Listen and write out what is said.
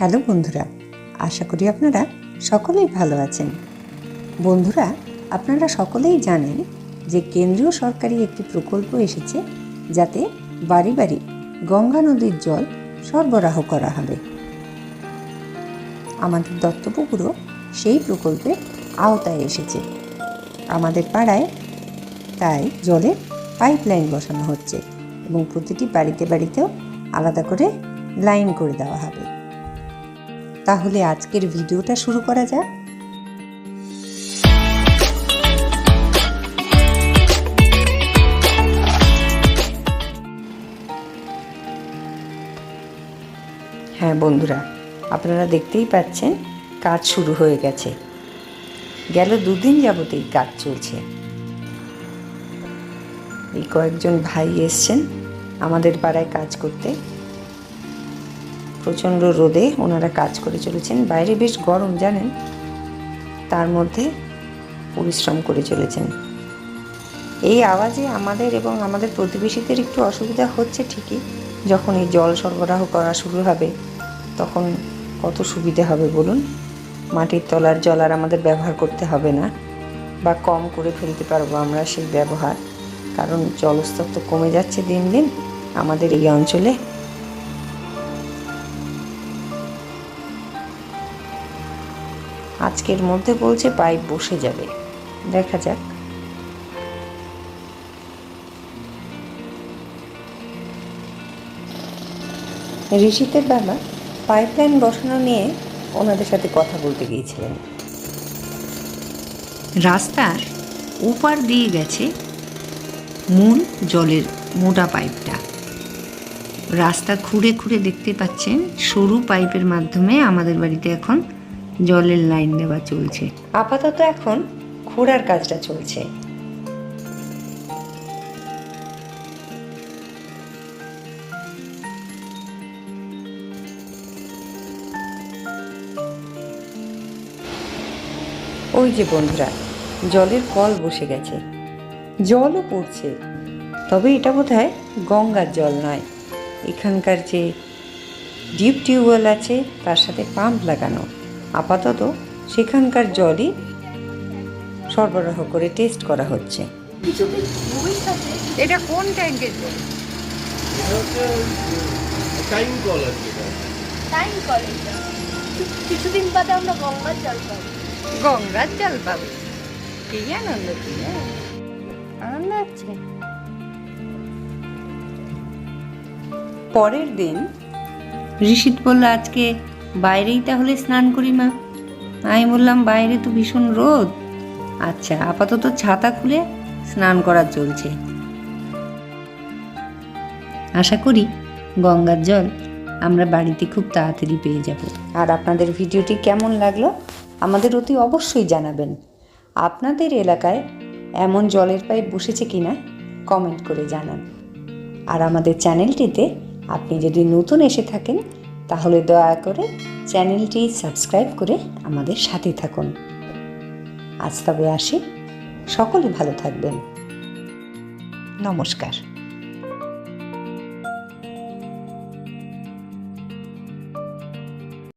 Hello বন্ধুরা, আশা করি আপনারা সকলেই ভালো আছেন। বন্ধুরা, আপনারা সকলেই জানেন যে কেন্দ্রীয় সরকারি একটি প্রকল্প এসেছে যাতে বাড়ি বাড়ি গঙ্গা নদীর জল সরবরাহ করা হবে। আমাদের দত্তপুকুরও সেই প্রকল্পের আওতায় এসেছে। আমাদের পাড়ায় তাই জলের পাইপ লাইন বসানো হচ্ছে এবং প্রতিটি বাড়িতে বাড়িতেও আলাদা করে লাইন করে দেওয়া হবে। তাহলে আজকের ভিডিওটা শুরু করা যাক। হ্যাঁ বন্ধুরা, আপনারা দেখতেই পাচ্ছেন কাজ শুরু হয়ে গেছে। গেল দুদিন যাবতেই কাজ চলছে। এই কয়েকজন ভাই এসছেন আমাদের পাড়ায় কাজ করতে। প্রচণ্ড রোদে ওনারা কাজ করে চলেছেন। বাইরে বেশ গরম, জানেন? তার মধ্যে পরিশ্রম করে চলেছেন। এই আওয়াজে আমাদের এবং আমাদের প্রতিবেশীদের একটু অসুবিধা হচ্ছে ঠিকই। যখন এই জল সরবরাহ করা শুরু হবে, তখন কত সুবিধে হবে বলুন? মাটির তলার জল আর আমাদের ব্যবহার করতে হবে না। বা কম করে ফেলতে পারব আমরা সেই ব্যবহার। কারণ জলস্তর তো কমে যাচ্ছে দিন দিন। আমাদের এই অঞ্চলে আজকের মধ্যে বলছে পাইপ বসে যাবে। দেখা যাক। ঋষিতের বাবা পাইপলাইন বসানো নিয়ে ওনাদের সাথে কথা বলতে গিয়েছিলেন। রাস্তার উপার দিয়ে গেছে মূল জলের মোটা পাইপটা। রাস্তা খুঁড়ে খুঁড়ে দেখতে পাচ্ছেন সরু পাইপের মাধ্যমে আমাদের বাড়িতে এখন জলের লাইন দেওয়া চলছে। আপাতত এখন খোঁড়ার কাজটা চলছে। ওই যে বন্ধুরা, জলের কল বসে গেছে। জলও পড়ছে, তবে এটা বোধ হয় গঙ্গার জল নয়। এখানকার যে ডিপ টিউবওয়েল আছে, তার সাথে পাম্প লাগানো। আপাতত সেখানকার জলই সরবরাহ করে টেস্ট করা হচ্ছে। এটা কোন ট্যাঙ্কের জল? Time call. টাইম কলেজটা কিছুদিন বাদে আমরা গঙ্গার জল পাবো। গঙ্গার জল পাবে। কি আনন্দ কি আনন্দ? হচ্ছে পরের দিন ঋষিত বলল আজকে বাইরেই তাহলে স্নান করি মা। আমি বললাম, বাইরে তো ভীষণ রোদ। আচ্ছা আপাতত ছাতা খুলে স্নান করা চলছে। আশা করি গঙ্গার জল আমরা বাড়িতে খুব তাড়াতাড়ি পেয়ে যাব। আর আপনাদের ভিডিওটি কেমন লাগল আমাদের অতি অবশ্যই জানাবেন। আপনাদের এলাকায় এমন জলের পাইপ বসেছে কিনা কমেন্ট করে জানান। আর আমাদের চ্যানেলটিতে আপনি যদি নতুন এসে থাকেন তাহলে দয়া করে চ্যানেলটি সাবস্ক্রাইব করে আমাদের সাথে থাকুন। আজ তবে আসি। সকলে ভালো থাকবেন। নমস্কার।